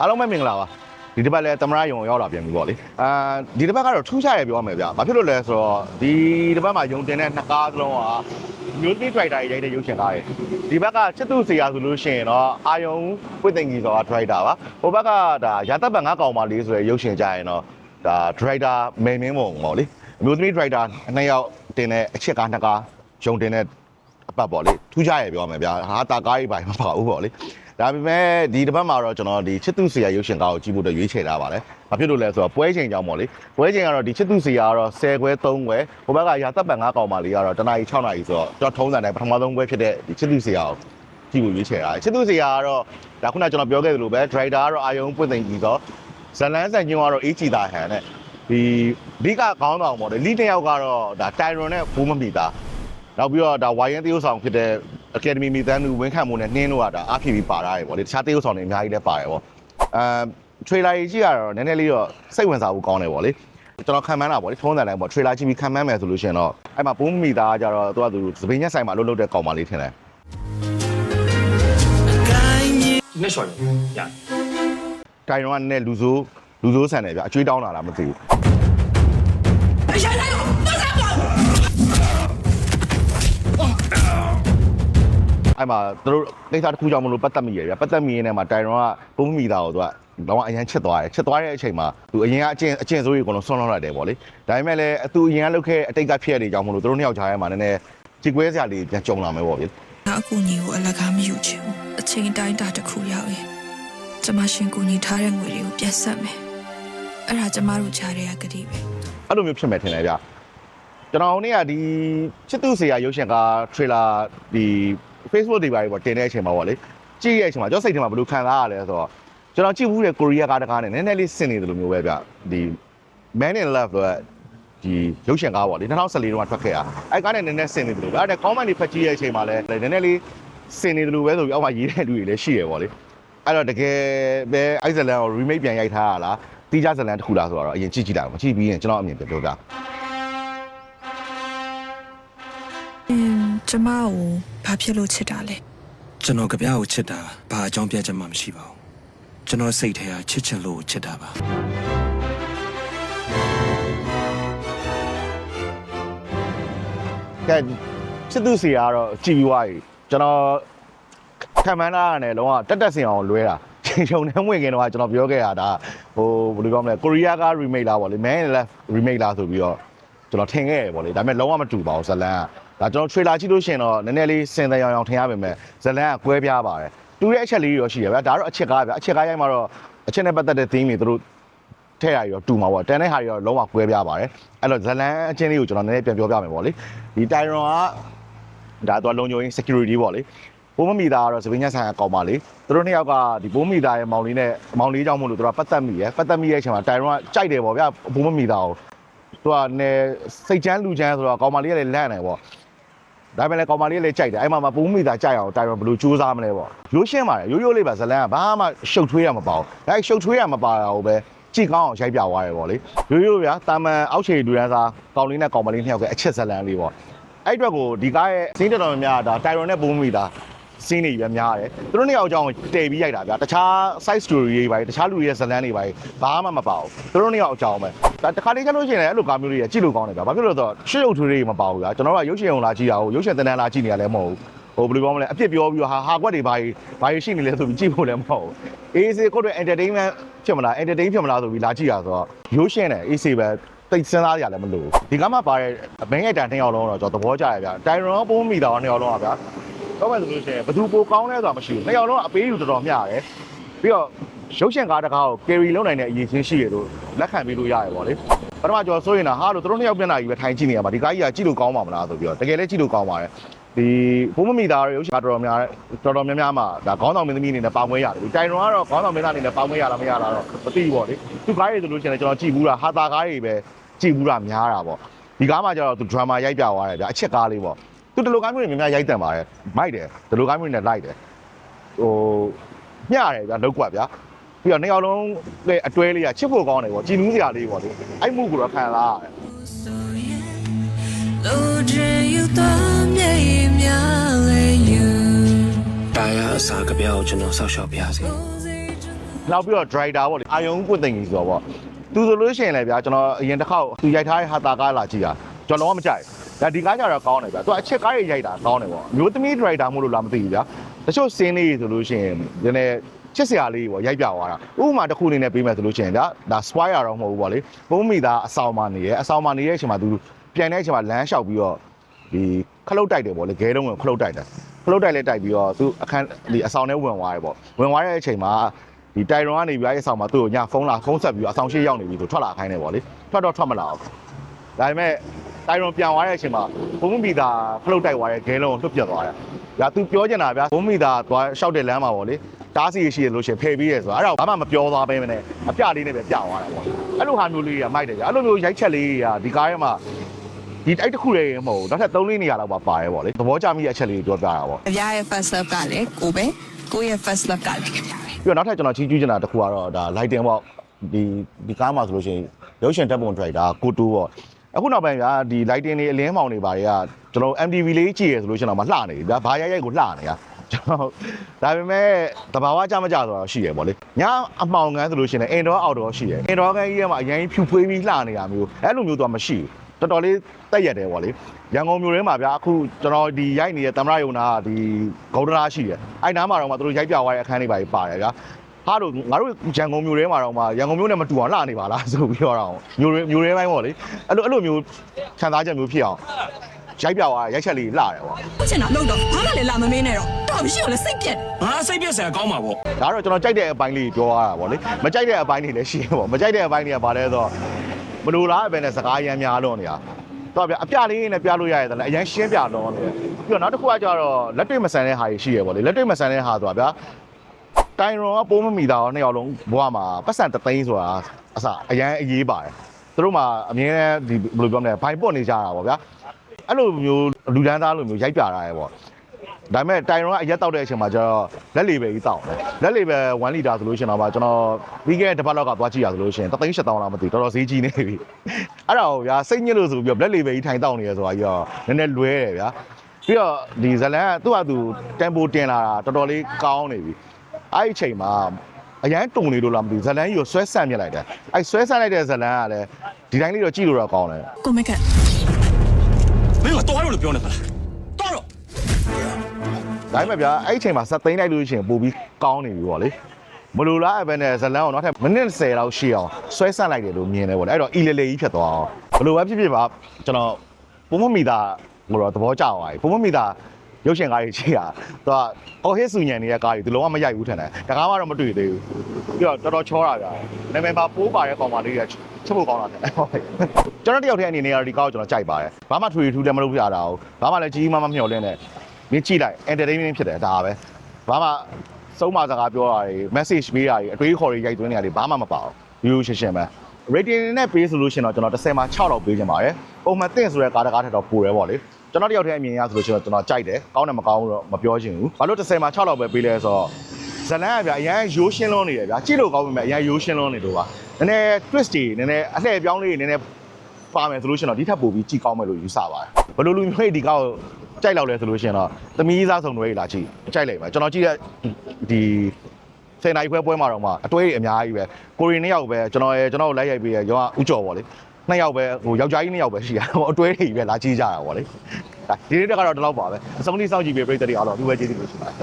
အားလုံးပဲမင်္ဂလာပါဒီတစ်ပတ်လဲသမရယုံရောက်လာပြန်ပြီပေါ့လေအာဒီတစ်ပတ်ကတော့ထူးခြားရပြောရမယ်ဗျဘာဖြစ်လို့လဲဆိုတော့ဒီတစ်ပတ်မှာယုံတင်တဲ့နှစ်ကားစလုံးကမျိုးတိဒရိုက်တာရိုက်တဲ့ရုပ်ရှင်ကားတွေဒီဘက်ကချစ်သူစီယာဆိုလို့ရှိရင်တော့အာယုံပွင့်သိင်ကြီးဆိုတာဒရိုက်တာပါဟိုဘက်ကဒါရာသက်ပံငါကောင်မလေးဆိုတဲ့ရုပ်ရှင်ကြရင်တော့ဒါဒရိုက်တာမေမင်းပုံပေါ့လေအမျိုးသမီးဒရိုက်တာနှစ်ယောက်တင်တဲ့အချက်ကားနှစ်ကားယုံတင်တဲ့အပတ်ပေါ့လေထူးခြားရပြောရမယ်ဗျဟာတာကားကြီးပိုင်းမပါဘူးပေါ့လေ ဒါပေမဲ့ဒီတစ်ပတ်မှာတော့ကျွန်တော်ဒီချစ်သူစီယာရုပ်ရှင်ကားကိုကြည့်ဖို့အတွက်ရွေးချယ်ထားပါတယ်။ဘာဖြစ်လို့လဲဆိုတော့ပွဲချိန်ကြောင်းပေါ့လေ။ပွဲချိန်ကတော့ဒီချစ်သူစီယာကတော့10ခွဲ3ခွဲဟိုဘက်ကရာသက်ပံ9កောင်ပါလေးကတော့တနားရီ6နာရီဆိုတော့ကျွန်တော်ထုံးစံတိုင်းပထမဆုံးပွဲဖြစ်တဲ့ဒီချစ်သူစီယာကိုကြည့်ဖို့ရွေးချယ်ထားတယ်။ချစ်သူစီယာကတော့ဒါခုနကျွန်တော်ပြောခဲ့သလိုပဲ driver ကတော့အာယုံပွင့်သိမ့်ကြီးဆိုဇလန်းဆန်ညွန်းကတော့အေးချီတာဟန်နဲ့ဒီအဓိကခေါင်းဆောင်ပေါ့လေလီတစ်ယောက်ကတော့ဒါတိုင်ရွန်နဲ့ဘူးမမီတာနောက်ပြီးတော့ဒါဝိုင်ယန်တရုတ်ဆောင်ဖြစ်တဲ့ Academy မိသားစုဝင်းခံမှုနဲ့နှင်းတို့ကဒါအားဖြည့်ပြီးပါထားတယ်ပေါ့လေတခြားတရုတ်ဆောင်တွေအများကြီးလည်းပါတယ်ပေါ့အမ်ထရေလာကြီးကြည့်ရတော့နည်းနည်းလေးတော့စိတ်ဝင်စားဖို့ကောင်းတယ်ပေါ့လေကျွန်တော်ခံမှန်းတာပေါ့လေထုံးစံတိုင်းပေါ့ထရေလာကြည့်ပြီးခံမှန်းမယ်ဆိုလို့ရှိရင်တော့အဲ့မှာပုံးမိသားကကြတော့သူကသူသပင်းညက်ဆိုင်မှာအလုပ်လုပ်တဲ့ကောင်မလေးထင်တယ်နဲ့ရှော်ရရတိုင်ရွန်ကနည်းနည်းလူဆိုးလူဆိုးဆန်တယ်ဗျအကျွေးတောင်းလာတာမသိဘူး အဲ့မှာသူတို့ကိစ္စတစ်ခုကြောင့်မလို့ပတ်သက်မိရယ်ဗျပတ်သက်မိရင်းနဲ့မှာတိုင်ရွန်ကပုံမိသားကိုသူကတော့အရင်ချစ်သွားတယ်ချစ်သွားတဲ့အချိန်မှာသူအရင်ကအကျင့်အကျင့်ဆိုးကြီးအကုန်လုံးဆွန့်လွတ်လိုက်တယ်ပေါ့လေဒါပေမဲ့လည်းသူအရင်ကလုပ်ခဲ့အတိတ်ကဖြစ်ရတဲ့ကြောင့်မလို့သူတို့နှစ်ယောက်ကြားထဲမှာနည်းနည်းကြည်ကွဲစရာလေးပြန်ကြုံလာမယ်ပေါ့ဗျနောက်အကူညီကိုအလကားမယူချင်ဘူးအချိန်တိုင်းတာတစ်ခုရောက်ရင်ကျမရှင်ကူညီထားတဲ့ငွေတွေကိုပြန်ဆက်မယ်အဲ့ဒါကျမတို့ကြားတဲ့ကတိပဲအဲ့လိုမျိုးဖြစ်မယ်ထင်တယ်ဗျကျွန်တော်နေ့ကဒီချစ်သူစီယာရုပ်ရှင်က trailer ဒီ Facebook တွေပါတွေပေါ့တင်တဲ့အချိန်မှာပေါ့လေကြည့်ရတဲ့အချိန်မှာကျွန်တော်စိတ်ထဲမှာဘယ်လိုခံစားရလဲဆိုတော့ကျွန်တော်ကြည့်ဘူးတဲ့ကိုရီးယားကားတကားနဲ့နည်းနည်းလေးဆင်နေတယ်လို့မျိုးပဲဗျဒီ Man in Love ဆိုတဲ့ဒီရုပ်ရှင်ကားပေါ့လေ2014တုန်းကထွက်ခဲ့တာအဲ့ကားနဲ့နည်းနည်းဆင်နေတယ်လို့ဗျအဲ့ဒါ comment တွေဖတ်ကြည့်ရတဲ့အချိန်မှာလည်းနည်းနည်းလေးဆင်နေတယ်လို့ပဲဆိုပြီးအောက်မှာရေးတဲ့လူတွေလည်းရှိရပေါ့လေအဲ့တော့တကယ်ပဲအိုက်ဇလန်ကို remake ပြန်ရိုက်ထားရလားတီးခြားဇလန်တစ်ခုလားဆိုတော့အရင်ကြည့်ကြည့်လိုက်ပါကြည့်ပြီးရင်ကျွန်တော်အမြင်ပြန်ပြော အင်းကျမကိုဘာဖြစ်လို့ချစ်တာလဲကျွန်တော်ကြပြားကိုချစ်တာဘာအကြောင်းပြချက်မှမရှိပါဘူးကျွန်တော်စိတ်ထဲကချစ်ချင်လို့ချစ်တာပါကဲစစ်သူစီကတော့ကြည်ပြီးွားပြီကျွန်တော်ခံမှန်းတာကနေလုံးဝတက်တက်စင်အောင်လွဲတာချိန်ချုံနဲ့ဝင်ခင်တော့ကျွန်တော်ပြောခဲ့တာဒါဟိုဘယ်လိုပြောမလဲကိုရီးယားက remake လားဗောလေ Man in Left remake လားဆိုပြီးတော့ ကျွန်တော်ထင်ခဲ့ရဗောလေဒါပေမဲ့လုံးဝမတူပါဘူးဇလန်ကဒါကျွန်တော် trailer ကြည့်လို့ရှိရင်တော့နည်းနည်းလေးစင်တဲ့ရောင်ရောင်ထင်ရပါမယ်ဇလန်ကကွဲပြားပါတယ်တူတဲ့အချက်လေးတွေတော့ရှိရဗျာဒါတော့အချက်ကားဗျာအချက်ကားရိုက်မှာတော့အချက်နဲ့ပတ်သက်တဲ့ theme တွေသူတို့ထည့်ရရောတူမှာပေါ့တန်တဲ့ဟာတွေတော့လုံးဝကွဲပြားပါတယ်အဲ့တော့ဇလန်အချင်းလေးကိုကျွန်တော်နည်းနည်းပြန်ပြောပြမယ်ပေါ့လေဒီတိုင်ရွန်ကဒါတော့လုံခြုံရေး security ပေါ့လေဘိုးမမီသားကတော့သပင်းညက်ဆိုင်ကကောင်းပါလေသူတို့နှစ်ယောက်ကဒီဘိုးမမီသားရဲ့မောင်လေးနဲ့မောင်လေးကြောင့်မို့လို့သူကပတ်သက်မိရယ်ပတ်သက်မိရဲ့အချိန်မှာတိုင်ရွန်ကကြိုက်တယ်ပေါ့ဗျာဘိုးမမီသားကို သူကနယ်စိတ်ချမ်းလူချမ်းဆိုတော့ကောင်းပါလေးကလည်းလန့်တယ်ပေါ့ဒါပေမဲ့လည်းကောင်မလေးကလည်းကြိုက်တယ်အဲ့မှာမပူးမိသားကြိုက်အောင်တိုင်ရွန်ဘယ်လိုကြိုးစားမလဲပေါ့ရိုးရှင်းပါတယ်ရိုးရိုးလေးပါဇလန်ကဘာမှရှုပ်ထွေးရမပါဘူးဒါရှုပ်ထွေးရမပါတာကိုပဲကြည့်ကောင်းအောင်ရိုက်ပြသွားတယ်ပေါ့လေရိုးရိုးဗျာတာမန်အောက်ခြေလူရန်စားကောင်လေးနဲ့ကောင်မလေးနှစ်ယောက်ကအချက်ဇလန်လေးပေါ့အဲ့အတွက်ကိုဒီကားရဲ့စင်းတော်တော်များများဒါတိုင်ရွန်နဲ့ပူးမိသား စင်းနေပြီများတယ်သူတို့နှစ်ယောက်အကြောင်းတည်ပြီးရိုက်တာဗျာတခြား side story တွေပါတခြားလူတွေရဲ့ဇလန်တွေပါဘာမှမပါဘူးသူတို့နှစ်ယောက်အကြောင်းပဲဒါတခါတည်းကျလို့ရှိရင်လည်းအဲ့လိုကားမျိုးတွေကြည့်လို့ကောင်းတယ်ဗျာဘာဖြစ်လို့လဲဆိုတော့ရှေ့ရုပ်ထွေးတွေမပါဘူးဗျာကျွန်တော်တို့ကရုပ်ရှင်ုံလာကြည့်ရအောင်ရုပ်ရှင်သဏ္ဍာန်လာကြည့်နေရလဲမဟုတ်ဘူးဟိုဘယ်လိုပြောမလဲအပြစ်ပြောပြီးတော့ဟာဟာကွက်တွေဘာကြီးဘာကြီးရှိနေလဲဆိုပြီးကြည့်ဖို့လည်းမဟုတ်ဘူးအေးစေကိုတို့ entertainment ဖြစ်မလား entertain ဖြစ်မလားဆိုပြီးလာကြည့်ရဆိုတော့ရုပ်ရှင်နဲ့အေးစေပဲတိတ်စဉ်းစားရလည်းမလို့ဒီကမှပါတဲ့ဘင်းရိုက်တန်နှစ်ယောက်လုံးတော့ကျွန်တော်သဘောကျရဗျာတိုင်ရွန်ပုံးမိတာနှစ်ယောက်လုံးอ่ะဗျာ တော့မယ်ဆိုလို့ရှိရင်ဘသူပိုကောင်းလဲဆိုတာမရှိဘူးနှစ်ယောက်လုံးအပေးယူတော်တော်မျှတယ်ပြီးတော့ရုပ်ရှင်ကားတကားကို carry လုပ်နိုင်တဲ့အရေးချင်းရှိရလို့လက်ခံပေးလို့ရတယ်ပေါ့လေပထမကျော်ဆိုရင်တော့ဟာလို့တို့နှစ်ယောက်မျက်နှာကြီးပဲထိုင်ကြည့်နေရပါဒီကားကြီးကကြည့်လို့ကောင်းပါမလားဆိုပြီးတော့တကယ်လည်းကြည့်လို့ကောင်းပါတယ်ဒီဘုံမမီသားရုပ်ရှင်တော်တော်များတော်တော်များများမှာဒါခေါင်းဆောင်မင်းသမီးအနေနဲ့ပါဝင်ရတယ်ဒီတိုင်ရွန်ကတော့ခေါင်းဆောင်မင်းသားအနေနဲ့ပါဝင်ရလားမရလားတော့မသိဘူးပေါ့လေသူကားတွေဆိုလို့ရှိရင်ကျွန်တော်ကြည့်ဘူးတာဟာတာကားတွေပဲကြည့်ဘူးတာများတာပေါ့ဒီကားမှာကျတော့သူ drama ရိုက်ပြသွားတယ်ဗျအချက်ကားလေးပေါ့ သူဒီလိုကားမျိုးတွေများများရိုက်တန်ပါတယ်မိုက်တယ်ဒီလိုကားမျိုးတွေနဲ့လိုက်တယ်ဟိုမျှတယ်ဗျလောက်ကွက်ဗျာပြီးတော့နှစ်ယောက်လုံးရဲ့အတွဲလေးကချစ်ဖို့ကောင်းတယ်ပေါ့ကြည်နူးစရာလေးပေါ့လေအဲ့မှုကိုတော့ခံစားရတယ်လူချင်းယူတော့မြေမြလေယူတာယာအစာကြပြားကိုကျွန်တော်ဆောက်ရှောက်ပြရစီနောက်ပြီးတော့ driver ပေါ့လေအာယုံကွတ်သိင်ကြီးဆိုတော့ပေါ့သူဆိုလို့ရှိရင်လည်းဗျာကျွန်တော်အရင်တစ်ခေါက်သူရိုက်ထားတဲ့ဟာတာကားလာကြည့်တာကျွန်တော်လုံးဝမကြိုက် ဒါဒီကားကြတော့ကောင်းတယ်ဗျာသူအချက်ကားတွေရိုက်တာကောင်းတယ်ပေါ့မျိုးသမီး driver မို့လို့လားမသိဘူးဗျာတချို့စင်းလေးဆိုလို့ရှိရင်ဒီနေ့ချစ်စရာလေးပေါ့ရိုက်ပြသွားတာဥပမာတစ်ခုအနေနဲ့ပေးမယ်ဆိုလို့ရှိရင်ဗျာဒါ spoiler တော့မဟုတ်ဘူးပေါ့လေပုံမိသားအဆောင်မှာနေရဲအဆောင်မှာနေရဲ့အချိန်မှာသူပြန်တဲ့အချိန်မှာလမ်းလျှောက်ပြီးတော့ဒီခလုတ်တိုက်တယ်ပေါ့လေဂဲတုံးဝင်ခလုတ်တိုက်တယ်ခလုတ်တိုက်လဲတိုက်ပြီးတော့သူအခန်းဒီအဆောင်ထဲဝင်သွားတယ်ပေါ့ဝင်သွားတဲ့အချိန်မှာဒီတိုင်ရွန်ကနေပြီးအဲ့အဆောင်မှာသူ့ကိုညဖုန်းလာဖုန်းဆက်ပြီးတော့အဆောင်ရှိရောက်နေပြီဆိုထွက်လာခိုင်းတယ်ပေါ့လေထွက်တော့ထွက်မလာဘူးဒါပေမဲ့ တိုင်ရွန်ပြန်သွားတဲ့အချိန်မှာဘုံမီတာခလုတ်တိုက်သွားတဲ့ဂဲလုံးကိုလွတ်ပြတ်သွားတယ်။ဒါသူပြောချင်တာဗျာဘုံမီတာသွားရှောက်တဲ့လမ်းမှာပေါ့လေတားစီရှိရလို့ရှိရင်ဖယ်ပြီးရဲဆိုတာအဲ့ဒါဘာမှမပြောသွားပဲမနဲ့အပြလေးနဲ့ပဲပြသွားတယ်ပေါ့။အဲ့လိုဟာမျိုးလေးတွေကမိုက်တယ်ကြာအဲ့လိုမျိုးရိုက်ချက်လေးတွေကဒီကားထဲမှာဒီအဲ့တစ်ခုလေးမဟုတ်ဘူးနောက်ထပ်3လေးနေရာလောက်ပါပါတယ်ပေါ့လေသဘောကျမိတဲ့အချက်လေးတွေပြောပြတာပေါ့။ကြပြရဲ့ first love ကလည်းကိုပဲကိုရဲ့ first love ကလည်းကြပြပဲပြီးတော့နောက်ထပ်ကျွန်တော်ချီးကျူးချင်တာတစ်ခုကတော့ဒါ lighting ပေါ့ဒီဒီကားမှာဆိုလို့ရှိရင်ရုပ်ရှင်တပ်ပုံ driver ကိုတူပေါ့ အခုနောက်ပိုင်းဗျာဒီ lighting တွေအလင်းမောင်တွေပါတွေကကျွန်တော် MTV လေးကြည့်ရဆိုလို့ရှိရင်တော့မလှနေပြီဗျာဘာရိုက်ရိုက်ကိုလှနေတာကျွန်တော်ဒါပေမဲ့တဘာဝကြမကြဆိုတော့ရှိရပေါ့လေညအမှောင်ကန်းဆိုလို့ရှိရင် indoor outdoor ရှိရ indoor ကန်းကြီးထဲမှာအရင်ဖြူဖွေးပြီးလှနေတာမျိုးအဲ့လိုမျိုးတော့မရှိဘူးတော်တော်လေးတက်ရက်တယ်ပေါ့လေရန်ကုန်မြို့ထဲမှာဗျာအခုကျွန်တော်ဒီရိုက်နေတဲ့တမရယုံနာကဒီဂေါဒနာရှိတယ်အဲ့နားမှာတော့မှသူတို့ရိုက်ပြသွားတဲ့အခန်းလေးပါကြီးပါတယ်ဗျာ ဟာတို့ငါတို့ရန်ကုန်မြို့ထဲမှာတော့မှရန်ကုန်မြို့နဲ့မတူအောင်လှနေပါလားဆိုပြီးတော့တော့မြို့ထဲမြို့ထဲပိုင်းပေါ့လေအဲ့လိုအဲ့လိုမျိုးခံစားချက်မျိုးဖြစ်အောင်ရိုက်ပြသွားရိုက်ချက်လေးလှတယ်ပေါ့။ချင်တာလို့တော့ဘာမှလည်းလာမမင်းနဲ့တော့တော်မရှိအောင်လည်းစိတ်ပြက်ငါစိတ်ပြက်စရာကောင်းပါဗောဒါတော့ကျွန်တော်ကြိုက်တဲ့အပိုင်းလေးပြောရတာပေါ့လေမကြိုက်တဲ့အပိုင်းတွေလည်းရှိရပေါ့မကြိုက်တဲ့အပိုင်းတွေကဘာလဲဆိုတော့မလိုလားပဲနဲ့စကားရမ်းများလို့နေတာတော့ဗျအပြလေးနဲ့ပြလို့ရရတယ်လည်းအရင်ရှင်းပြတော့နေပြီးတော့နောက်တစ်ခုကကျတော့လက်တွေ့မဆန်တဲ့ဟာကြီးရှိရပေါ့လေလက်တွေ့မဆန်တဲ့ဟာဆိုတာဗျ တိုင်ရွန်ကပိုးမမီတာတော့နှစ်ယောက်လုံးဘဝမှာပတ်စံတသိန်းဆိုတာအစအရင်အရေးပါတယ်သူတို့မှာအမြဲတမ်းဒီဘယ်လိုပြောမလဲဘိုင်ပွတ်နေကြတာပေါ့ဗျာအဲ့လိုမျိုးလူဒန်းသားလိုမျိုးရိုက်ပြတာရယ်ပေါ့ဒါပေမဲ့တိုင်ရွန်ကအရက်တောက်တဲ့အချိန်မှာကျတော့လက်လီပဲကြီးတောက်တယ်လက်လီပဲ1လီတာဆိုလို့ရှိရင်တော့ကျွန်တော်ပြီးခဲ့တဲ့တစ်ပတ်လောက်ကသွားကြည့်ရဆိုလို့ရှိရင်3သိန်း7000လောက်မသိဘူးတော်တော်ဈေးကြီးနေပြီအဲ့ဒါကိုဗျာစိတ်ညစ်လို့ဆိုပြီးတော့လက်လီပဲကြီးထိုင်တောက်နေရဆိုတာကြီးတော့နည်းနည်းလွဲတယ်ဗျာပြီးတော့ဒီဇလန်ကသူ့ဟာသူတန်ပိုတင်လာတာတော်တော်လေးကောင်းနေပြီ အဲ့ဒီအချိန်မှာအရန်တုံနေလို့လားမသိဘူးဇလန်ကြီးကိုဆွဲဆန့်မြစ်လိုက်တယ်အဲ့ဆွဲဆန့်လိုက်တဲ့ဇလန်ကလည်းဒီတိုင်းလေးတော့ကြည့်လို့တော့ကောင်းတယ်။ကိုမက်ကမင်းကတော့လို့ပြောနေပါလားတော့တော့ဒါပေမဲ့ဗျာအဲ့ဒီအချိန်မှာစက်သိမ်းလိုက်လို့ရှိရင်ပို့ပြီးကောင်းနေပြီပေါ့လေမလိုလားအပဲနဲ့ဇလန်ကိုနောက်ထပ်မိနစ်10လောက်ရှိအောင်ဆွဲဆန့်လိုက်တယ်လို့မြင်တယ်ပေါ့လေအဲ့တော့အီလေလေကြီးဖြစ်သွားအောင်ဘယ်လိုပဲဖြစ်ဖြစ်ပါကျွန်တော်ပုံမမီတာဟိုတော့သဘောကျသွားပြီပုံမမီတာ ရုပ်ရှင်ကားကြီးကြီးอ่ะသူကအော်ဟစ်ဆူညံနေတဲ့ကားကြီးသူလုံးဝမရိုက်ဘူးထင်တယ်တကားမှတော့မတွေ့သေးဘူးပြီးတော့တော်တော်ချောတာဗျာနာမည်ပါပိုးပါတဲ့ကောင်မလေးကချက်ဖို့ကောင်းတာတယ်ဟုတ်ကဲ့ကျွန်တော်တယောက်တည်းအနေနဲ့ကတော့ဒီကားကိုကျွန်တော်ကြိုက်ပါတယ်ဘာမှထွေထူးလည်းမလုပ်ပြတာဘူးဘာမှလည်းကြီးကြီးမားမားမမျှော်လင့်နဲ့မင်းကြည့်လိုက် entertainment ဖြစ်တယ်ဒါပဲဘာမှစုံမစကားပြောတာတွေ message ပေးတာတွေအတွေးခေါ်တွေရိုက်သွင်းနေတာတွေဘာမှမပါဘူးရိုးရိုးရှင်းရှင်းပဲ rating နဲ့ပေးဆိုလို့ရှိရင်တော့ကျွန်တော်10မှာ6လောက်ပေးချင်ပါတယ်ပုံမှန်တင့်ဆိုတဲ့ကားတကားထက်တော့ပိုတယ်ပေါ့လေ ကျွန်တော်တယောက်တည်းအမြင်ရဆိုလို့ရှိရင်တော့ကျွန်တော်ကြိုက်တယ်ကောင်းတယ်မကောင်းဘူးတော့မပြောချင်ဘူးဘာလို့10မှာ6လောက်ပဲပေးလဲဆိုတော့ဇလန်းကဗျာအရန်ရိုးရှင်းလွန်းနေတယ်ဗျာကြည့်လို့ကောင်းပြီမဲ့အရန်ရိုးရှင်းလွန်းနေလို့ပါနည်းနည်း twist တွေနည်းနည်းအလှည့်ပြောင်းလေးတွေနည်းနည်းပါမယ်ဆိုလို့ရှိရင်တော့ဒီထက်ပိုပြီးကြည့်ကောင်းမယ်လို့ယူဆပါတယ်ဘယ်လိုလူမျိုးတွေဒီကောက်ကြိုက်လောက်လဲဆိုလို့ရှိရင်တော့သမီးစားဆောင်တွေလာကြည့်ကြိုက်လိုက်ပါကျွန်တော်ကြည့်တဲ့ဒီဆယ်နိုင်ခွဲပွဲမှာတော့မှအတွေးတွေအများကြီးပဲကိုရီနှစ်ယောက်ပဲကျွန်တော်ရဲ့ကျွန်တော်ကိုလိုက်ရိုက်ပေးရရောကဥကြော်ပေါ့လေ နှစ်ယောက်ပဲဟိုယောက်ျားကြီးနှစ်ယောက်ပဲရှိတာဟိုအတွေးတွေပဲလာကြည့်ကြတာပေါ့လေဒါဒီနေ့တက်ကတော့ဒီလောက်ပါပဲအဆုံးထိစောင့်ကြည့်ပေးပြည့်တဲ့တွေအားလုံးဒီဝဲကျေးဇူးလို့ရှိပါတယ်